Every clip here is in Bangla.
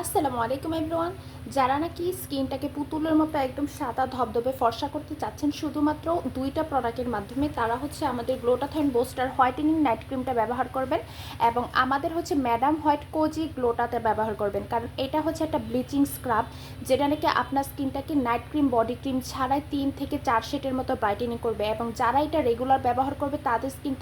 আসসালামু আলাইকুম এভরিওয়ান। যারা নাকি স্কিনটাকে পুতুলের মতো একদম সাদা ধবধবে ফর্সা করতে চাচ্ছেন, শুধুমাত্র দুইটা প্রোডাক্টের মাধ্যমে, তারা হচ্ছে আমাদের গ্লোটাথন বোস্টার হোয়াইটেনিং নাইট ক্রিমটা ব্যবহার করবেন এবং আমাদের হচ্ছে ম্যাডাম হোয়াইট কোজি গ্লোটাতে ব্যবহার করবেন। কারণ এটা হচ্ছে একটা ব্লিচিং স্ক্রাব, যেটা নাকি আপনার স্কিনটাকে নাইট ক্রিম, বডি ক্রিম ছাড়াই তিন থেকে চার শেটের মতো ব্রাইটেনিং করবে এবং যারা এটা রেগুলার ব্যবহার করবে, তাদের স্কিন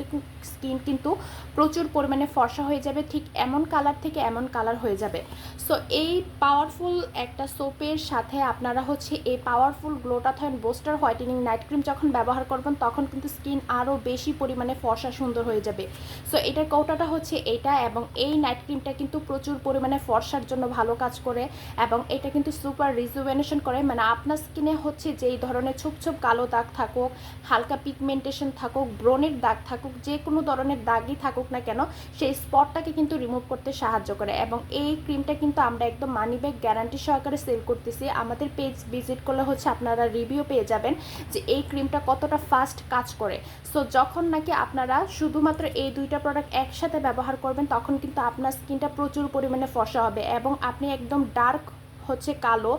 স্কিন কিন্তু প্রচুর পরিমাণে ফর্সা হয়ে যাবে। ঠিক এমন কালার থেকে এমন কালার হয়ে যাবে। সো এই পাওয়ারফুল একটা সোপের সাথে আপনারা হচ্ছে এই powerful glutathione booster whitening night cream যখন ব্যবহার করবেন, তখন কিন্তু স্কিন আরও বেশি পরিমাণে ফর্সা সুন্দর হয়ে যাবে। সো এটার কৌটাটা হচ্ছে এটা এবং এই নাইট ক্রিমটা কিন্তু প্রচুর পরিমাণে ফর্সার জন্য ভালো কাজ করে এবং এটা কিন্তু সুপার রিজুভেনেশন করে। মানে আপনার স্কিনে হচ্ছে যেই ধরনের ছোপ ছোপ কালো দাগ থাকুক, হালকা পিগমেন্টেশন থাকুক ব্রনের দাগ থাকুক, যে কোনো ধরনের দাগই থাকুক না কেন, সেই স্পটটাকে কিন্তু রিমুভ করতে সাহায্য করে এবং এই ক্রিমটা কিন্তু আমরা একদম মানি ব্যাগ গ্যারান্টি সহকারে সেল করতেছি। আমাদের পেজ ভিজিট করলে হচ্ছে আপনারা রিভিউ পেয়ে যাবেন যে এই ক্রিমটা কতটা ফাস্ট কাজ করে। সো যখন নাকি আপনারা শুধুমাত্র এই দুইটা প্রোডাক্ট একসাথে ব্যবহার করবেন, তখন কিন্তু আপনার স্কিনটা প্রচুর পরিমাণে ফসা হবে এবং আপনি একদম ডার্ক হচ্ছে কালো,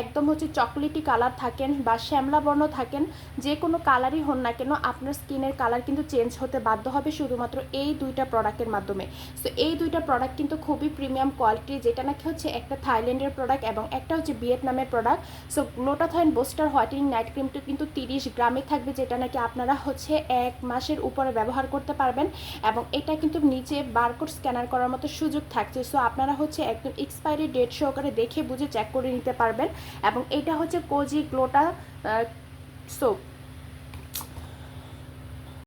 একদম হচ্ছে চকলেটি কালার থাকেন বা শ্যামলা বর্ণ থাকেন, যে কোনো কালারই হন না কেন আপনার স্কিনের কালার কিন্তু চেঞ্জ হতে বাধ্য হবে শুধুমাত্র এই দুইটা প্রোডাক্টের মাধ্যমে। সো এই দুইটা প্রোডাক্ট কিন্তু খুবই প্রিমিয়াম কোয়ালিটি, যেটা নাকি হচ্ছে একটা থাইল্যান্ডের প্রোডাক্ট এবং একটা হচ্ছে ভিয়েতনামের product. So glutathione booster whitening night ক্রিমটা কিন্তু তিরিশ গ্রামে থাকবে, যেটা নাকি আপনারা হচ্ছে এক মাসের উপরে ব্যবহার করতে পারবেন এবং এটা কিন্তু নিচে বারকোড স্ক্যানার করার মতো সুযোগ থাকছে। সো আপনারা হচ্ছে একদম এক্সপায়ারি ডেট সহকারে দেখে বুঝে চেক করে নিতে পারবেন। এবং এটা হচ্ছে কোজি গ্লোটা সোপ